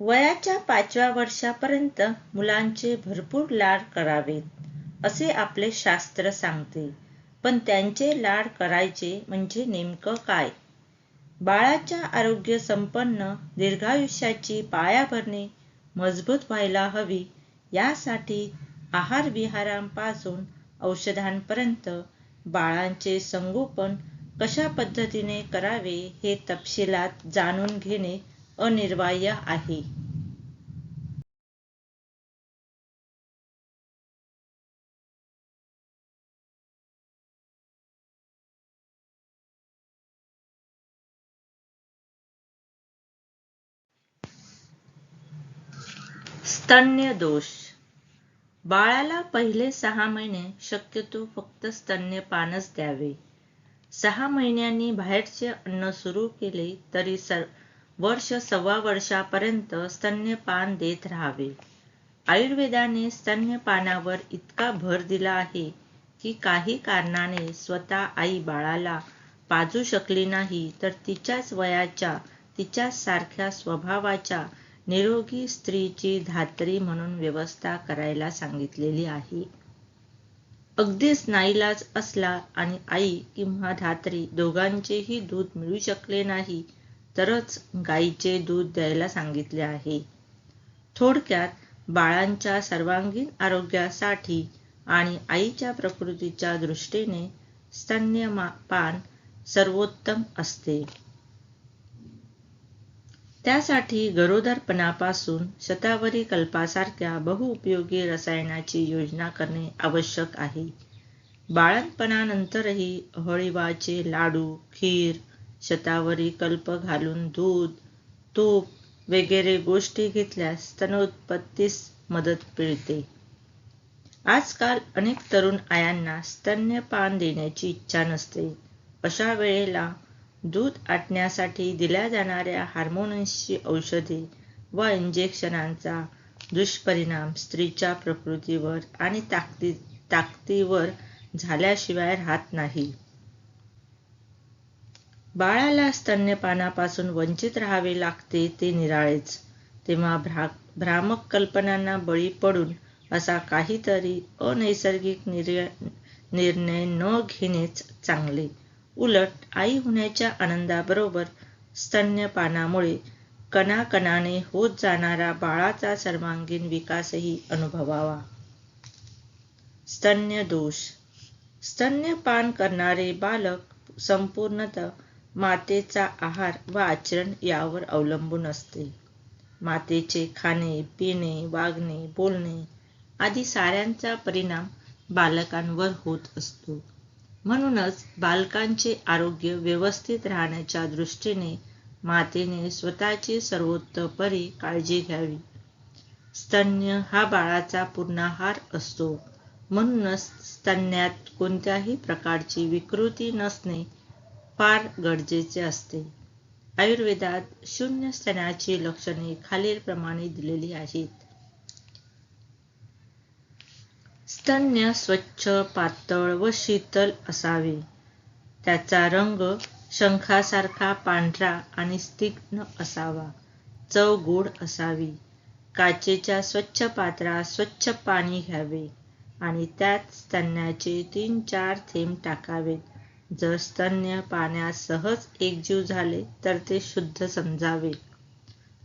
वयाच्या पाचव्या वर्षापर्यंत मुलांचे भरपूर लाड करावेत असे आपले शास्त्र सांगते. पण त्यांचे लाड करायचे म्हणजे नेमकं काय? बाळाच्या आरोग्य संपन्न दीर्घायुष्याची पायाभरणी मजबूत व्हायला हवी यासाठी आहार विहारांपासून औषधांपर्यंत बाळांचे संगोपन कशा पद्धतीने करावे हे तपशिलात जाणून घेणे अनिर्वाह्य आहे. स्तन्य दोष. बाळाला पहिले सहा महिने शक्यतो फक्त स्तन्यपानच द्यावे. सहा महिन्यांनी बाहेरचे अन्न सुरू केले तरी वर्ष सव्वा वर्षापर्यंत स्तन्यपान देत राहावे. आयुर्वेदाने स्तन्यपानावर इतका भर दिला आहे की काही कारणाने स्वतः आई बाळाला पाजू शकली नाही तर तिच्याच वयाच्या तिच्याच सारख्या स्वभावाच्या निरोगी स्त्रीची धात्री म्हणून व्यवस्था करायला सांगितलेली आहे. अगदीच नाईलाज असला आणि आई किंवा धात्री दोघांचेही दूध मिळू शकले नाही तरच गाईचे दूध द्यायला सांगितले आहे. थोडक्यात बाळांच्या सर्वांगीण आरोग्यासाठी आणि आईच्या प्रकृतीच्या दृष्टीने स्तन्यपान सर्वोत्तम असते. त्यासाठी गरोदरपणापासून शतावरी कल्पासारख्या बहुउपयोगी रसायनाची योजना करणे आवश्यक आहे. बाळंतपणानंतरही हळीवाचे लाडू खीर शतावरी कल्प घालून दूध तूप वगैरे गोष्टी घेतल्यास स्तनोत्पत्तीस मदत मिळते. आजकाल अनेक तरुण आयांना स्तन्यपान देण्याची इच्छा नसते. अशा वेळेला दूध आटण्यासाठी दिल्या जाणाऱ्या हार्मोन्सची औषधे व इंजेक्शनांचा दुष्परिणाम स्त्रीच्या प्रकृतीवर आणि ताकदी ताकदीवर झाल्याशिवाय राहत नाही. बाळाला स्तन्यपानापासून वंचित राहावे लागते ते निराळेच. तेव्हा भ्रा भ्रामक कल्पनांना बळी पडून असा काहीतरी अनैसर्गिक निर्णय न घेणेच चांगले. उलट आई होण्याच्या आनंदाबरोबर स्तन्यपानामुळे कणाकणाने होत जाणारा बाळाचा सर्वांगीण विकासही अनुभवावा. स्तन्य दोष स्तन्यपान करणारे बालक संपूर्णतः मातेचा आहार व आचरण यावर अवलंबून असते. मातेचे खाणे पिणे वागणे बोलणे आदी साऱ्यांचा परिणाम बालकांवर होत असतो. म्हणूनच बालकांचे आरोग्य व्यवस्थित राहण्याच्या दृष्टीने मातेने स्वतःची सर्वोत्तपरी काळजी घ्यावी. स्तन्य हा बाळाचा पूर्णाहार असतो. म्हणूनच स्तन्यात कोणत्याही प्रकारची विकृती नसणे फार गरजेचे असते. आयुर्वेदात शून्य स्तनाची लक्षणे खालीलप्रमाणे दिलेली आहेत. स्तन्य स्वच्छ पातळ व शीतल असावे. त्याचा रंग शंखासारखा पांढरा आणि स्तिग्न असावा. चव गोड असावी. काचेच्या स्वच्छ पात्रात स्वच्छ पाणी घ्यावे आणि त्यात स्तन्याचे तीन चार थेंब टाकावेत. जर स्तन्य पाण्यात सहज एकजीव झाले तर ते शुद्ध समजावे.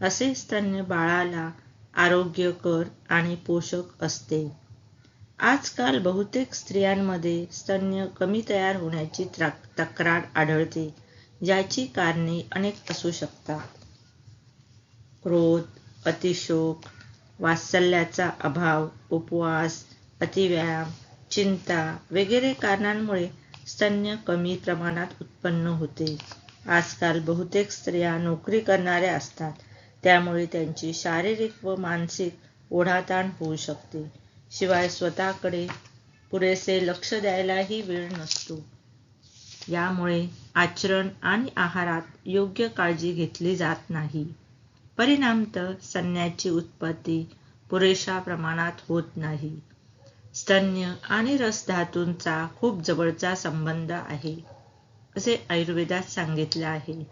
असे स्तन्य बाळाला आरोग्यकर आणि पोषक असते. आजकाल बहुतेक स्त्रियांमध्ये स्तन्य कमी तयार होण्याची तक्रार आढळते ज्याची कारणे अनेक असू शकतात. क्रोध अतिशोक वात्सल्याचा अभाव उपवास अतिव्यायाम चिंता वगैरे कारणांमुळे स्तन्य कमी प्रमाणात उत्पन्न होते. आजकाल बहुतेक स्त्रिया नोकरी करणाऱ्या असतात. त्यामुळे त्यांची शारीरिक व मानसिक ओढाताण होऊ शकते. शिवाय स्वतःकडे पुरेसे लक्ष द्यायलाही वेळ नसतो. यामुळे आचरण आणि आहारात योग्य काळजी घेतली जात नाही. परिणामतः संन्याची उत्पत्ती पुरेशा प्रमाणात होत नाही. स्तन्य आणि रसधातूंचा खूप जवळचा संबंध आहे असे आयुर्वेदात सांगितले आहे.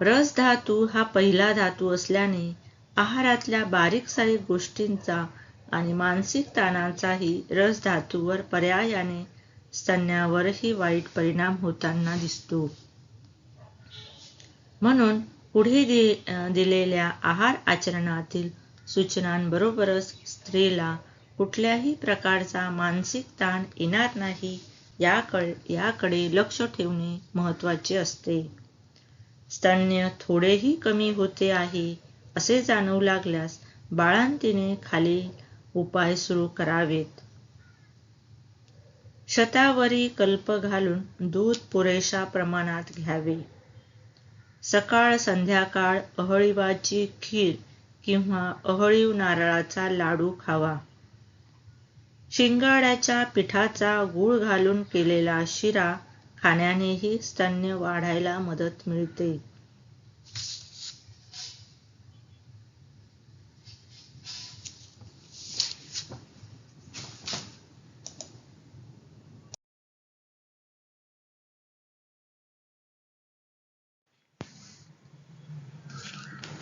रस धातू हा पहिला धातू असल्याने आहारातल्या बारीक सारीक गोष्टींचा आणि मानसिक ताणांचाही रस धातूवर पर्यायाने स्तन्यावरही वाईट परिणाम होताना दिसतो. म्हणून पुढे दिलेल्या आहार आचरणातील सूचनांबरोबरच स्त्रीला कुठल्याही प्रकारचा मानसिक ताण येणार नाही याकडे याकडे लक्ष ठेवणे महत्त्वाचे असते. स्तन्य थोडेही कमी होते आहे असे जाणवू लागल्यास बाळांतीने खाली उपाय सुरू करावेत. शतावरी कल्प घालून दूध पुरेशा प्रमाणात घ्यावे. सकाळ संध्याकाळ अहळीवाची खीर किंवा अहळीव नारळाचा लाडू खावा. शिंगाड्याच्या पिठाचा गूळ घालून केलेला शिरा खाण्यानेही स्तन्य वाढायला मदत मिळते.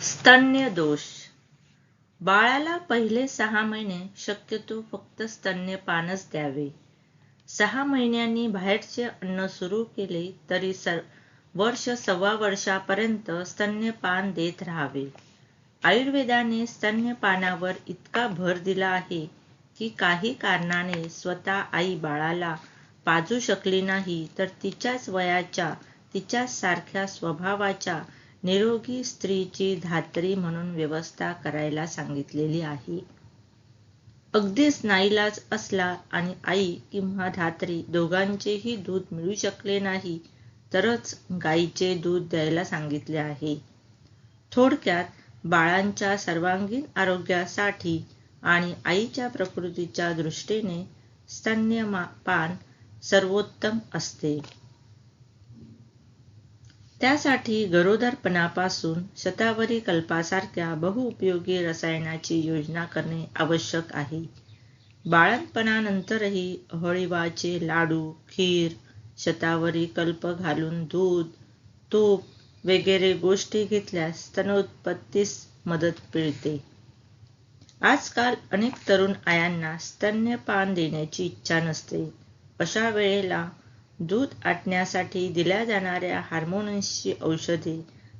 स्तन्य दोष. बाळाला पहिले सहा महिने शक्यतो फक्त स्तन्यपानच द्यावे. सहा महिन्यांनी बाहेरचे अन्न सुरू केले तरी सर वर्ष सव्वा वर्षापर्यंत स्तन्यपान देत राहावे. आयुर्वेदाने स्तन्यपानावर इतका भर दिला आहे की काही कारणाने स्वतः आई बाळाला पाजू शकली नाही तर तिच्याच वयाच्या तिच्याच सारख्या स्वभावाच्या निरोगी स्त्रीची धात्री म्हणून व्यवस्था करायला सांगितलेली आहे. अगदीच नाईलाज असला आणि आई किंवा धात्री दोघांचेही दूध मिळू शकले नाही तरच गाईचे दूध द्यायला सांगितले आहे. थोडक्यात बाळांच्या सर्वांगीण आरोग्यासाठी आणि आईच्या प्रकृतीच्या दृष्टीने स्तन्यपान सर्वोत्तम असते. त्यासाठी गरोदरपणापासून शतावरी कल्पासारख्या बहुउपयोगी रसायनाची योजना करणे आवश्यक आहे. बाळंतपणानंतरही हळीवाचे लाडू खीर शतावरी कल्प घालून दूध तूप वगैरे गोष्टी घेतल्यास स्तनोत्पत्तीस मदत मिळते. आजकाल अनेक तरुण आयांना स्तन्यपान देण्याची इच्छा नसते. अशा वेळेला दूध आटण्यासाठी दिल्या जाणाऱ्या हार्मोन्सची औषधे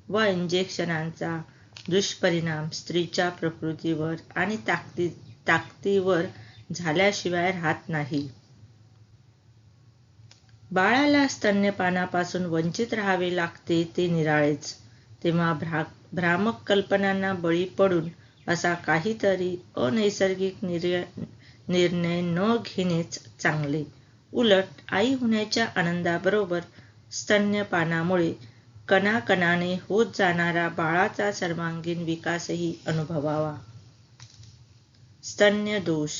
व इंजेक्शनांचा दुष्परिणाम स्त्रीच्या प्रकृतीवर आणि ताकदी ताकदीवर झाल्याशिवाय राहत नाही. बाळाला स्तन्यपानापासून वंचित राहावे लागते ते निराळेच. तेव्हा भ्रा भ्रामक कल्पनांना बळी पडून असा काहीतरी अनैसर्गिक निर्णय न घेणेच चांगले. उलट आई होण्याच्या आनंदाबरोबर स्तन्यपानामुळे कणाकणाने होत जाणारा बाळाचा सर्वांगीण विकासही अनुभवावा. स्तन्य दोष.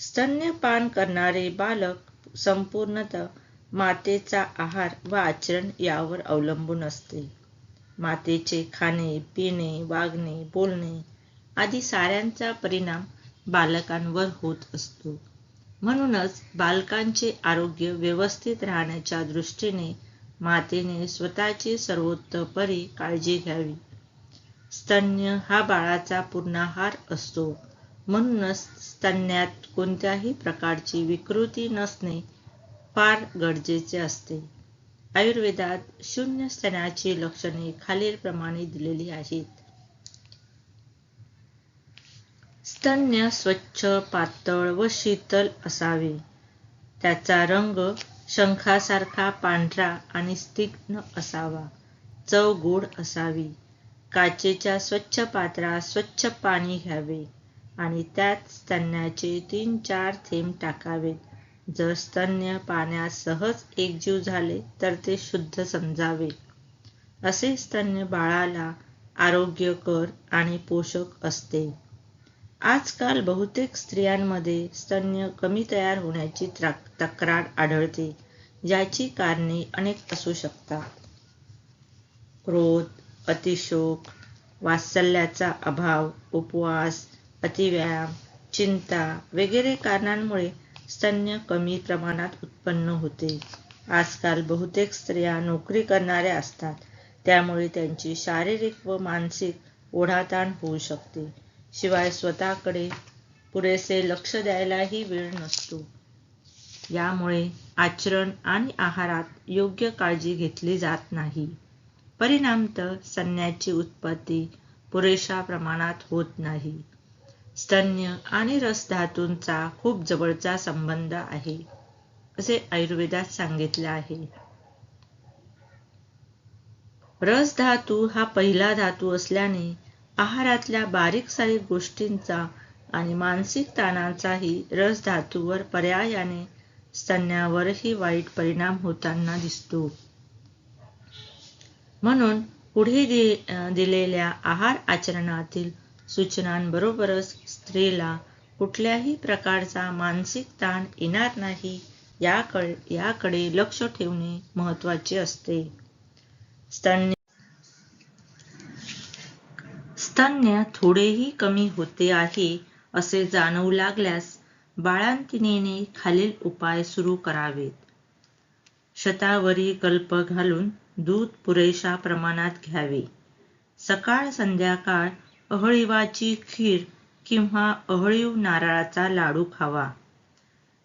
स्तन्यपान करणारे बालक संपूर्णतः मातेचा आहार व आचरण यावर अवलंबून असते मातेचे खाणे पिणे वागणे बोलणे आदी साऱ्यांचा परिणाम बालकांवर होत असतो. म्हणूनच बालकांचे आरोग्य व्यवस्थित राहण्याच्या दृष्टीने मातेने स्वतःची सर्वोत्तपरी काळजी घ्यावी. स्तन्य हा बाळाचा पूर्णाहार असतो. म्हणूनच स्तन्यात कोणत्याही प्रकारची विकृती नसणे फार गरजेचे असते. आयुर्वेदात शून्य स्तनाची लक्षणे खालीलप्रमाणे दिलेली आहेत. चैतन्य स्वच्छ पातळ व शीतल असावे. त्याचा रंग शंखासारखा पांढरा आणि स्तिग्न असावा. चव गोड असावी. काचेच्या स्वच्छ पात्रात स्वच्छ पाणी घ्यावे आणि त्यात स्तन्याचे तीन चार थेंब टाकावेत. जर स्तन्य पाण्यात सहज एकजीव झाले तर ते शुद्ध समजावे. असे स्तन्य बाळाला आरोग्यकर आणि पोषक असते. आजकाल बहुतेक स्त्रियांमध्ये स्तन्य कमी तयार होण्याची तक्रार आढळते ज्याची कारणे अनेक असू शकतात. क्रोध अतिशोक वात्सल्याचा अभाव उपवास अतिव्यायाम चिंता वगैरे कारणांमुळे स्तन्य कमी प्रमाणात उत्पन्न होते. आजकाल बहुतेक स्त्रिया नोकरी करणाऱ्या असतात त्यामुळे त्यांची शारीरिक व मानसिक ओढाताण होऊ शकते. शिवाय स्वतःकडे पुरेसे लक्ष द्यायलाही वेळ नसतो. यामुळे आचरण आणि आहारात योग्य काळजी घेतली जात नाही. परिणामत सन्याची उत्पत्ती पुरेशा प्रमाणात होत नाही. स्तन्य आणि रसधातूंचा खूप जवळचा संबंध आहे असे आयुर्वेदात सांगितले आहे. रस धातू हा पहिला धातू असल्याने आहारातल्या बारीक सारीक गोष्टींचा आणि मानसिक ताणांचाही रस धातूवर पर्यायाने स्तन्यावरही वाईट परिणाम होताना दिसतो. म्हणून पुढे दिलेल्या आहार आचरणातील सूचनांबरोबरच स्त्रीला कुठल्याही प्रकारचा मानसिक ताण येणार नाही याकडे याकडे लक्ष ठेवणे महत्त्वाचे असते. स्तन्य असताना थोडेही कमी होते आहे असे जाणवू लागल्यास बाळांतिणीने खालील उपाय सुरू करावेत. शतावरी कल्प घालून दूध पुरेशा प्रमाणात घ्यावे. सकाळ संध्याकाळ अहळीवाची खीर किंवा अहळीव नारळाचा लाडू खावा.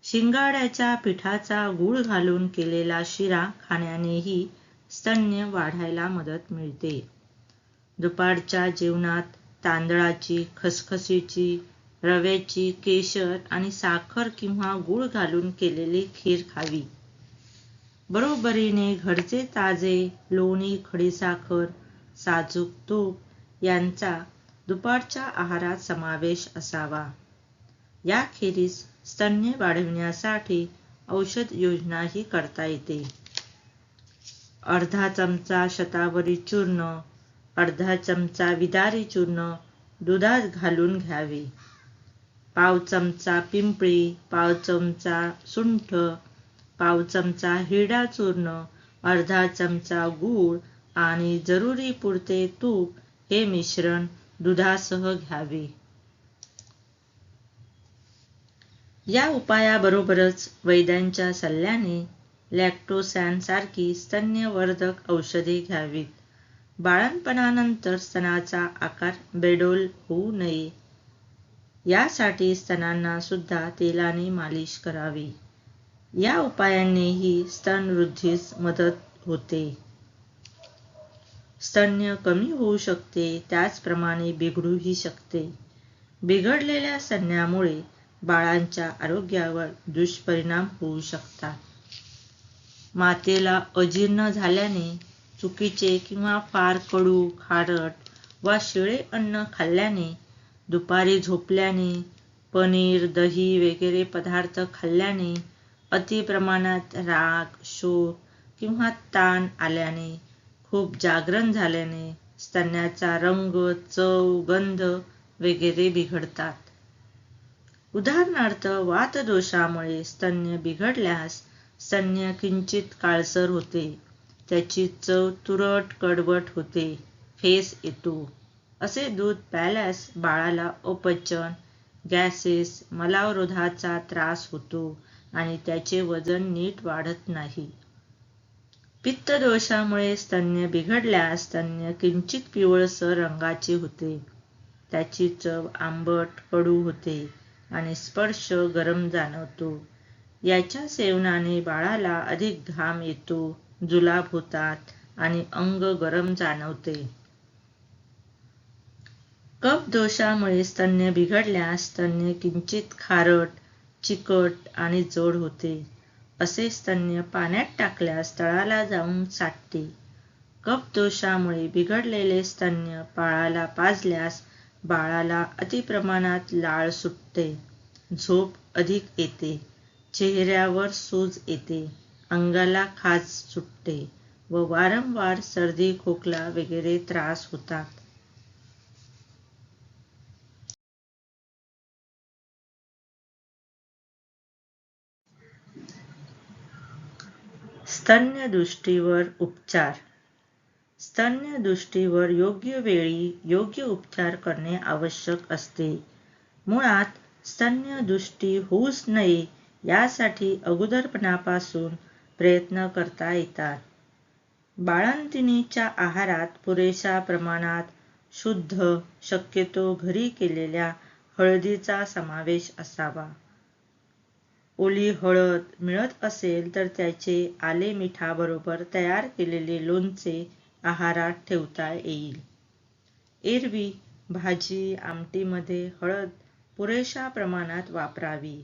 शिंगाड्याच्या पिठाचा गूळ घालून केलेला शिरा खाण्यानेही स्तन्य वाढायला मदत मिळते. दुपारच्या जेवणात तांदळाची खसखसीची रव्याची केशर आणि साखर किंवा गूळ घालून केलेली खीर खावी. बरोबरीने घरचे ताजे लोणी खडीसाखर साजूक तूप यांचा दुपारच्या आहारात समावेश असावा. याखेरीज स्तन्य वाढविण्यासाठी औषध योजनाही करता येते. अर्धा चमचा शतावरी चूर्ण अर्धा चमचा विदारी चूर्ण दुधात घालून घ्यावे. पाव चमचा पिंपळी पाव चमचा सुंठ पाव चमचा हिरडा चूर्ण अर्धा चमचा गूळ आणि जरुरी पुरते तूप हे मिश्रण दुधासह घ्यावे. या उपायाबरोबरच वैद्यांच्या सल्ल्याने लॅक्टोसॅन सारखी स्तन्यवर्धक औषधे घ्यावीत. बाळणपणानंतर स्तनाचा आकार बेडोल होऊ नये. यासाठी स्तनांना सुद्धा तेलाने मालिश करावी. या उपायांनीही स्तनवृद्धीस मदत होते. स्तन्य कमी होऊ शकते त्याचप्रमाणे बिघडूही शकते. बिघडलेल्या स्तन्यामुळे बाळांच्या आरोग्यावर दुष्परिणाम होऊ शकतात. मातेला अजीर्ण झाल्याने चुकीचे किंवा फार कडू खारट वा शिळे अन्न खाल्ल्याने दुपारी झोपल्याने पनीर दही वगैरे पदार्थ खाल्ल्याने अतिप्रमाणात राग शोक किंवा ताण आल्याने खूप जागरण झाल्याने स्तन्याचा रंग चव गंध वगैरे बिघडतात. उदाहरणार्थ वातदोषामुळे स्तन्य बिघडल्यास स्तन्य किंचित काळसर होते. त्याची चव तुरट कडवट होते. फेस येतो. असे दूध प्यायल्यास बाळाला अपचन गॅसेस मलावरोधाचा त्रास होतो आणि त्याचे वजन नीट वाढत नाही. पित्तदोषामुळे स्तन्य बिघडल्यास स्तन्य किंचित पिवळसर रंगाचे होते. त्याची चव आंबट कडू होते आणि स्पर्श गरम जाणवतो. याच्या सेवनाने बाळाला अधिक घाम येतो. जुलाब होतात आणि अंग गरम जाणवते. कप दोषामुळे स्तन्य बिघडल्यास स्तन्य किंचित खारट चिकट आणि जोड होते. असे स्तन्य पाण्यात टाकल्यास तळाला जाऊन साठते. कप दोषामुळे बिघडलेले स्तन्य बाळाला पाजल्यास बाळाला अतिप्रमाणात लाळ सुटते. झोप अधिक येते. चेहऱ्यावर सूज येते. अंगाला खाज सुटते व वारंवार सर्दी खोकला वगैरे त्रास होतात. स्तन्य दृष्टीवर उपचार. स्तन्य दृष्टीवर योग्य वेळी योग्य उपचार करणे आवश्यक असते. मुळात स्तन्य दृष्टी होऊच नये यासाठी अगोदरपणापासून प्रयत्न करता येतात. बाळंतिणीच्या आहारात पुरेशा प्रमाणात शुद्ध शक्यतो घरी केलेल्या हळदीचा समावेश असावा. ओली हळद मिळत असेल तर त्याचे आले मिठाबरोबर तयार केलेले लोणचे आहारात ठेवता येईल. एरवी भाजी आमटीमध्ये हळद पुरेशा प्रमाणात वापरावी.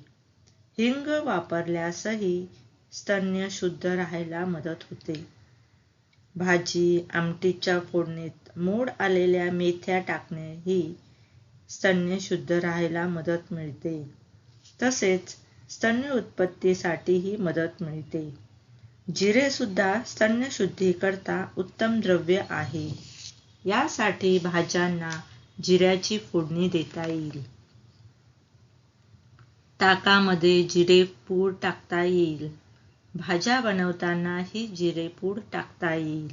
हिंग वापरल्यासही स्तन्य शुद्ध राहायला मदत होते. भाजी आमटीच्या फोडणीत मोड आलेल्या मेथ्या टाकणे ही स्तन्य शुद्ध राहायला मदत मिळते. तसेच स्तन्य उत्पत्तीसाठीही मदत मिळते. जिरे सुद्धा स्तन्य शुद्धीकरता उत्तम द्रव्य आहे. यासाठी भाज्यांना जिऱ्याची फोडणी देता येईल. ताकामध्ये जिरे पूड टाकता येईल. भाज्या बनवताना ही जिरेपूड टाकता येईल.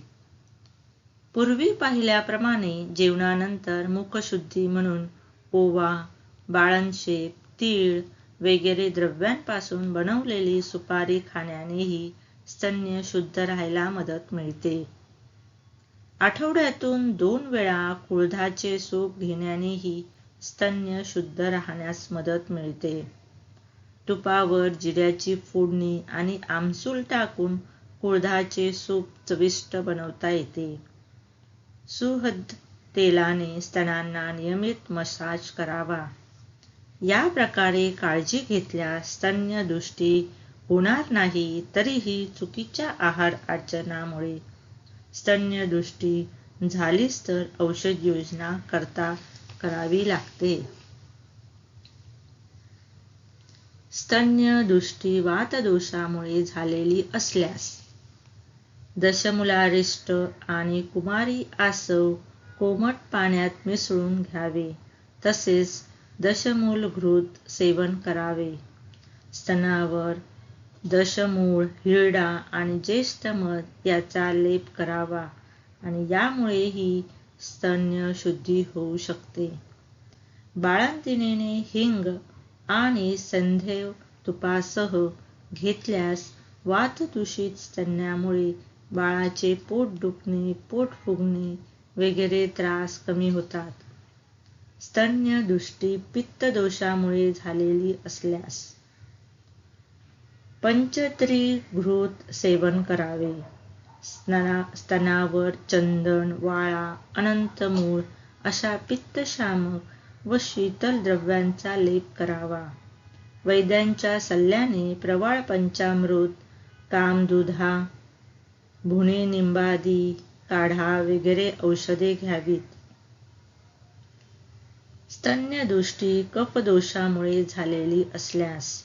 पूर्वी पाहिल्याप्रमाणे जेवणानंतर मुखशुद्धी म्हणून ओवा बाळणशेप तीळ वगैरे द्रव्यांपासून बनवलेली सुपारी खाण्यानेही स्तन्य शुद्ध राहायला मदत मिळते. आठवड्यातून दोन वेळा कुळधाचे सूप घेण्यानेही स्तन्य शुद्ध राहण्यास मदत मिळते. तुपावर जिऱ्याची फोडणी आणि आमसूल टाकून कुळधाचे सूप चविष्ट बनवता येते. सुहद तेलाने स्तनांना नियमित मसाज करावा. या प्रकारे काळजी घेतल्यास स्तन्य दृष्टी होणार नाही तरीही चुकीच्या आहार आचरणामुळे. स्तन्य दृष्टी झालीच तर औषध योजना करता करावी लागते. स्तन्य दृष्टी वातदोषामुळे झालेली असल्यास दशमुलारिष्ट आणि कुमारी आसव कोमट पाण्यात मिसळून घ्यावे तसेच दशमूल घृत सेवन करावे. स्तनावर दशमूळ हिरडा आणि ज्येष्ठ मध याचा लेप करावा आणि यामुळेही स्तन्य शुद्धी होऊ शकते. बाळंतिणीने हिंग आणि संधेव तुपासह घेतल्यास वातदूषित स्तन्यामुळे बाळाचे पोट दुखणे पोट फुगणे वगैरे त्रास कमी होतात. स्तन्य दृष्टी पित्त दोषामुळे झालेली असल्यास पंचत्री घृत सेवन करावे. स्तना स्तनावर चंदन वाळा अनंतमूळ अशा पित्तशामक व शीतल द्रव्यांचा लेप करावा. वैद्यांच्या सल्ल्याने प्रवाळ पंचामृत कामदुधा भुणे निंबादी काढा वगैरे औषधे घ्यावीत. स्तन्यदृष्टी कपदोषामुळे झालेली असल्यास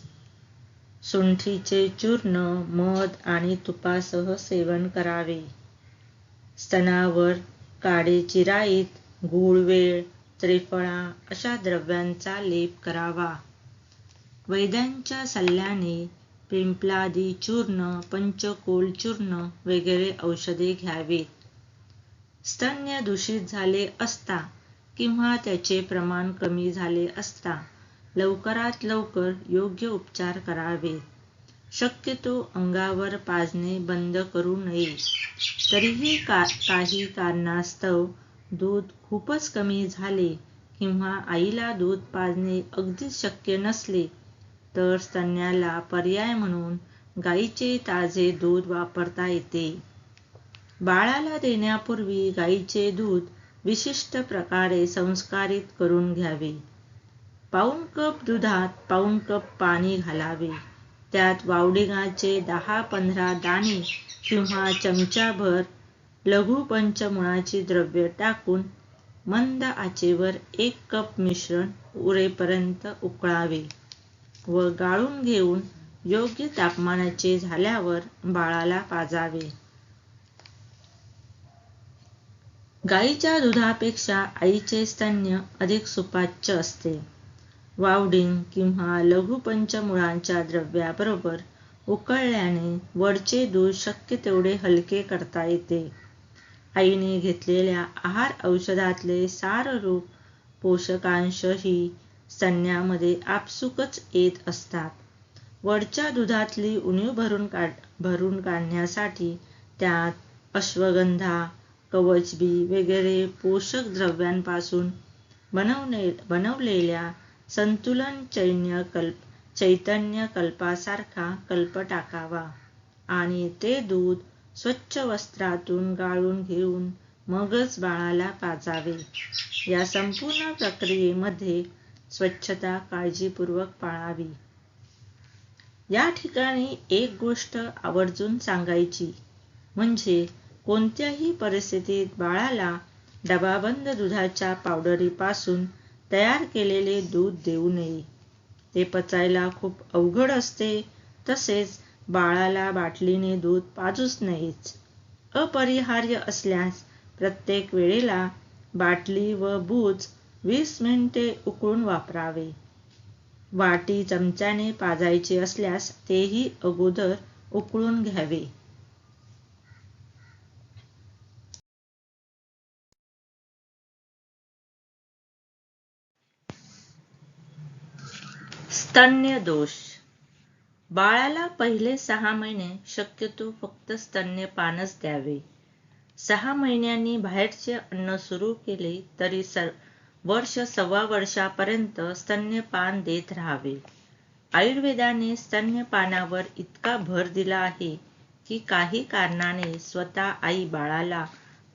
सुंठीचे चूर्ण मध आणि तुपासह सेवन करावे. स्तनावर काडे चिराईत गुळवेळ त्रिफळा अशा द्रव्यांचा लेप करावा. वैद्यांच्या सल्ल्याने पिंपलादी चूर्ण पंचकोल चूर्ण वगैरे औषधे घ्यावीत. स्तन्य दूषित झाले असता किंवा त्याचे प्रमाण कमी झाले असता लवकरात लवकर योग्य उपचार करावे. शक्यतो अंगावर पाजणे बंद करू नये. तरीही का काही कारणास्तव दूध खूपच कमी झाले किंवा आईला दूध पाजणे अगदीच शक्य नसले तर स्तन्याला पर्याय म्हणून गाईचे ताजे दूध वापरता येते. बाळाला देण्यापूर्वी गाईचे दूध विशिष्ट प्रकारे संस्कारित करून घ्यावे. पाऊण कप दुधात पाऊण कप पाणी घालावे. त्यात वावडिंगाचे दहा पंधरा दाणे किंवा चमचाभर लघु पंचमुळाची द्रव्य टाकून मंद आचेवर एक कप मिश्रण उरेपर्यंत उकळावे व गाळून घेऊन योग्य तापमानाचे झाल्यावर बाळाला पाजावे. गाईच्या दुधापेक्षा आईचे स्तन्य अधिक सुपाच्य असते. वावडिंग किंवा लघुपंचमुळांच्या द्रव्याबरोबर उकळल्याने वरचे दूध शक्य तेवढे हलके करता येते. आईने घेतलेल्या आहार औषधातले साररूप पोषकांशही संज्ञामध्ये आपसुकच येत असतात. वरच्या दुधातली उणीव भरून काढ भरून काढण्यासाठी त्यात अश्वगंधा कवचबी वगैरे पोषक द्रव्यांपासून बनवणे बनवलेल्या संतुलन चैन्य कल्प चैतन्य कल्पासारखा कल्प टाकावा. आणि ते दूध स्वच्छ वस्त्रातून गाळून घेऊन मगच बाळाला पाजावे. या संपूर्ण प्रक्रियेमध्ये स्वच्छता काळजीपूर्वक पाळावी. या ठिकाणी एक गोष्ट आवर्जून सांगायची म्हणजे कोणत्याही परिस्थितीत बाळाला डबाबंद दुधाच्या पावडरीपासून तयार केलेले दूध देऊ नये. ते पचायला खूप अवघड असते तसेच बाळाला बाटलीने दूध पाजूच नाहीच अपरिहार्य असल्यास प्रत्येक वेळेला बाटली व बूज वीस मिनिटे उकळून वापरावे. वाटी चमच्याने पाजायचे असल्यास तेही अगोदर उकळून घ्यावे. स्तन्य दोष बाळाला पहिले सहा महिने शक्यतो फक्त स्तन्यपानच द्यावे. सहा महिन्यांनी बाहेरचे अन्न सुरू केले तरी सर वर्ष सव्वा वर्षापर्यंत स्तन्यपान देत राहावे. आयुर्वेदाने स्तन्यपानावर इतका भर दिला आहे की काही कारणाने स्वतः आई बाळाला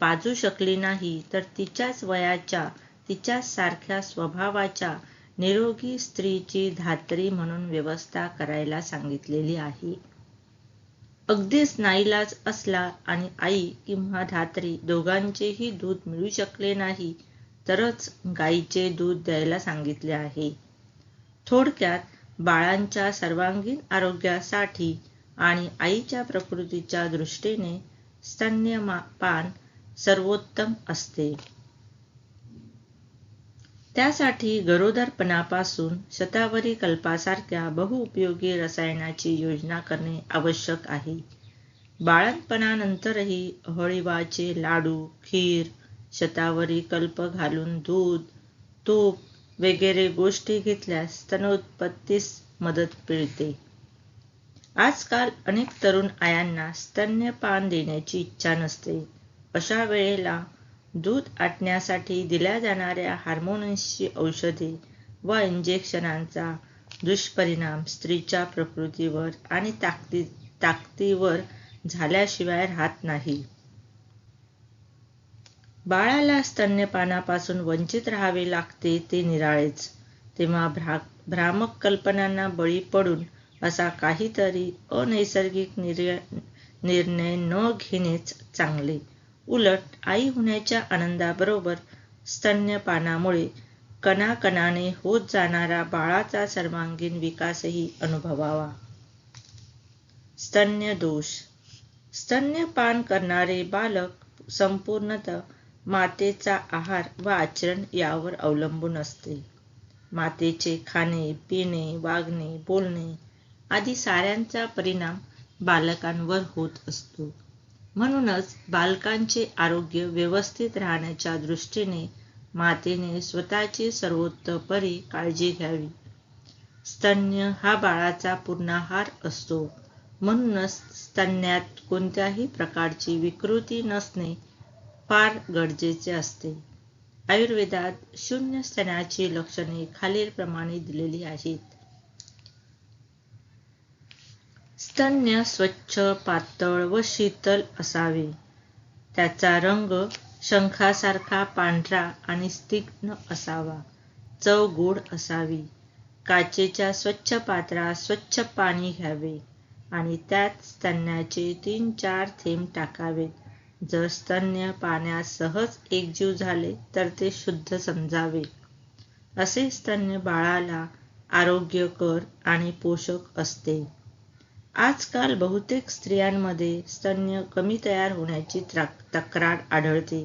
पाजू शकली नाही तर तिच्याच वयाच्या तिच्याच सारख्या स्वभावाच्या निरोगी स्त्रीची धात्री म्हणून व्यवस्था करायला सांगितलेली आहे. अगदीच नाईलाज असला आणि आई किंवा धात्री दोघांचेही दूध मिळू शकले नाही तरच गाईचे दूध द्यायला सांगितले आहे. थोडक्यात बाळांच्या सर्वांगीण आरोग्यासाठी आणि आईच्या प्रकृतीच्या दृष्टीने स्तन्यपान सर्वोत्तम असते. त्यासाठी गरोदरपणापासून शतावरी कल्पासारख्या बहुउपयोगी रसायनाची योजना करणे आवश्यक आहे. बाळणपणानंतरही हळीवाचे लाडू खीर शतावरी कल्प घालून दूध तूप वगैरे गोष्टी घेतल्यास स्तनोत्पत्तीस मदत मिळते. आजकाल अनेक तरुण आयांना स्तन्यपान देण्याची इच्छा नसते. अशा वेळेला दूध आटण्यासाठी दिल्या जाणाऱ्या हार्मोन्सची औषधे व इंजेक्शनांचा दुष्परिणाम स्त्रीच्या प्रकृतीवर आणि ताकदी ताकदीवर झाल्याशिवाय राहत नाही. बाळाला स्तन्यपानापासून वंचित राहावे लागते ते निराळेच. तेव्हा भ्रा भ्रामक कल्पनांना बळी पडून असा काहीतरी अनैसर्गिक निर्णय न घेणेच चांगले. उलट आई होण्याच्या आनंदाबरोबर स्तन्यपानामुळे कणाकणाने होत जाणारा बाळाचा सर्वांगीण विकासही अनुभवावा. स्तन्य दोष. स्तन्यपान करणारे बालक संपूर्णतः मातेचा आहार व आचरण यावर अवलंबून असते. मातेचे खाणे पिणे वागणे बोलणे आदी साऱ्यांचा परिणाम बालकांवर होत असतो. म्हणूनच बालकांचे आरोग्य व्यवस्थित राहण्याच्या दृष्टीने मातेने स्वतःची सर्वोत्तपरी काळजी घ्यावी. स्तन्य हा बाळाचा पूर्णाहार असतो. म्हणूनच स्तन्यात कोणत्याही प्रकारची विकृती नसणे फार गरजेचे असते. आयुर्वेदात शून्य स्तनाची लक्षणे खालीलप्रमाणे दिलेली आहेत. स्तन्य स्वच्छ पातळ व शीतल असावे. त्याचा रंग शंखासारखा पांढरा आणि स्तिग्न असावा. चव गोड असावी. काचेच्या स्वच्छ पात्रात स्वच्छ पाणी घ्यावे आणि त्यात स्तन्याचे तीन चार थेंब टाकावेत जर स्तन्य पाण्यात सहज एकजीव झाले तर ते शुद्ध समजावे. असे स्तन्य बाळाला आरोग्यकर आणि पोषक असते. आजकाल बहुतेक स्त्रियांमध्ये स्तन्य कमी तयार होण्याची तक्रार आढळते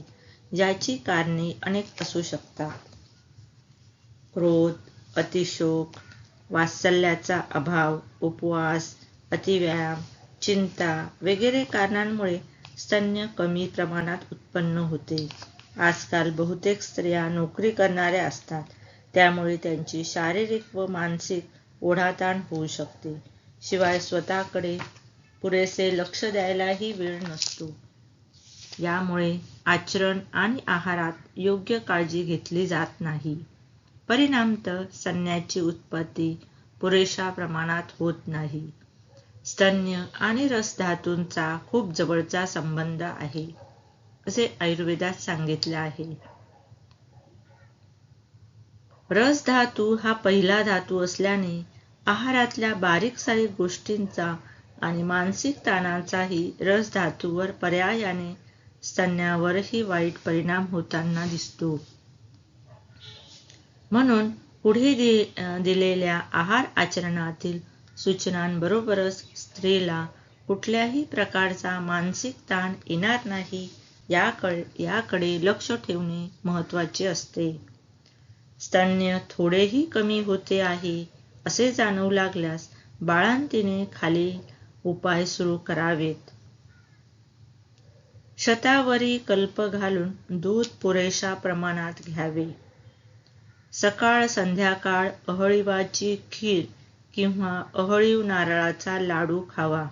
ज्याची कारणे अनेक असू शकतात. क्रोध अतिशोक वात्सल्याचा अभाव उपवास अतिव्यायाम चिंता वगैरे कारणांमुळे स्तन्य कमी प्रमाणात उत्पन्न होते. आजकाल बहुतेक स्त्रिया नोकरी करणाऱ्या असतात त्यामुळे त्यांची शारीरिक व मानसिक ओढाताण होऊ शकते. शिवाय स्वतःकडे पुरेसे लक्ष द्यायलाही वेळ नसतो. यामुळे आचरण आणि आहारात योग्य काळजी घेतली जात नाही. परिणामतः स्तन्याची उत्पत्ती पुरेशा प्रमाणात होत नाही. स्तन्य आणि रस धातूंचा खूप जवळचा संबंध आहे असे आयुर्वेदात सांगितले आहे. रस धातू हा पहिला धातू असल्याने आहारातल्या बारीक सारीक गोष्टींचा आणि मानसिक ताणांचाही रसधातूवर पर्यायाने स्तन्यावरही वाईट परिणाम होताना दिसतो. म्हणून पुढे दिलेल्या आहार आचरणातील सूचनांबरोबरच स्त्रीला कुठल्याही प्रकारचा मानसिक ताण येणार नाही याकडे याकडे लक्ष ठेवणे महत्त्वाचे असते. स्तन्य थोडेही कमी होते आहे असे जाणवू लागल्यास बाळांतीने खाली उपाय सुरू करावेत. शतावरी कल्प घालून दूध पुरेशा प्रमाणात घ्यावे. सकाळ संध्याकाळ अहळीवाची खीर किंवा अहळीव नारळाचा लाडू खावा.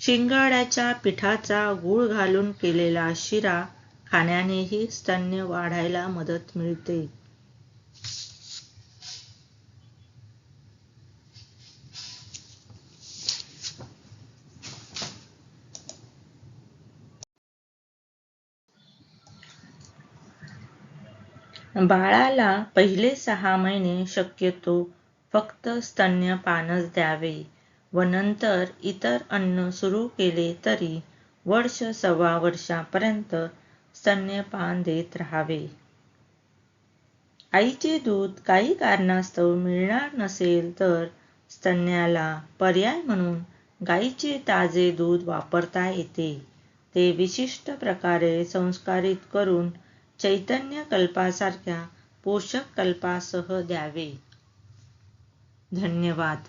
शिंगाड्याच्या पिठाचा गूळ घालून केलेला शिरा खाण्यानेही स्तन्य वाढायला मदत मिळते. बाळाला पहिले सहा महिने शक्यतो फक्त स्तन्यपानच द्यावे व नंतर इतर अन्न सुरू केले तरी वर्ष सव्वा वर्षापर्यंत स्तन्यपान देत राहावे. आईचे दूध काही कारणास्तव मिळणार नसेल तर स्तन्याला पर्याय म्हणून गाईचे ताजे दूध वापरता येते. ते विशिष्ट प्रकारे संस्कारित करून चैतन्य कल्पासारख्या पोषक कल्पासह द्यावे. धन्यवाद.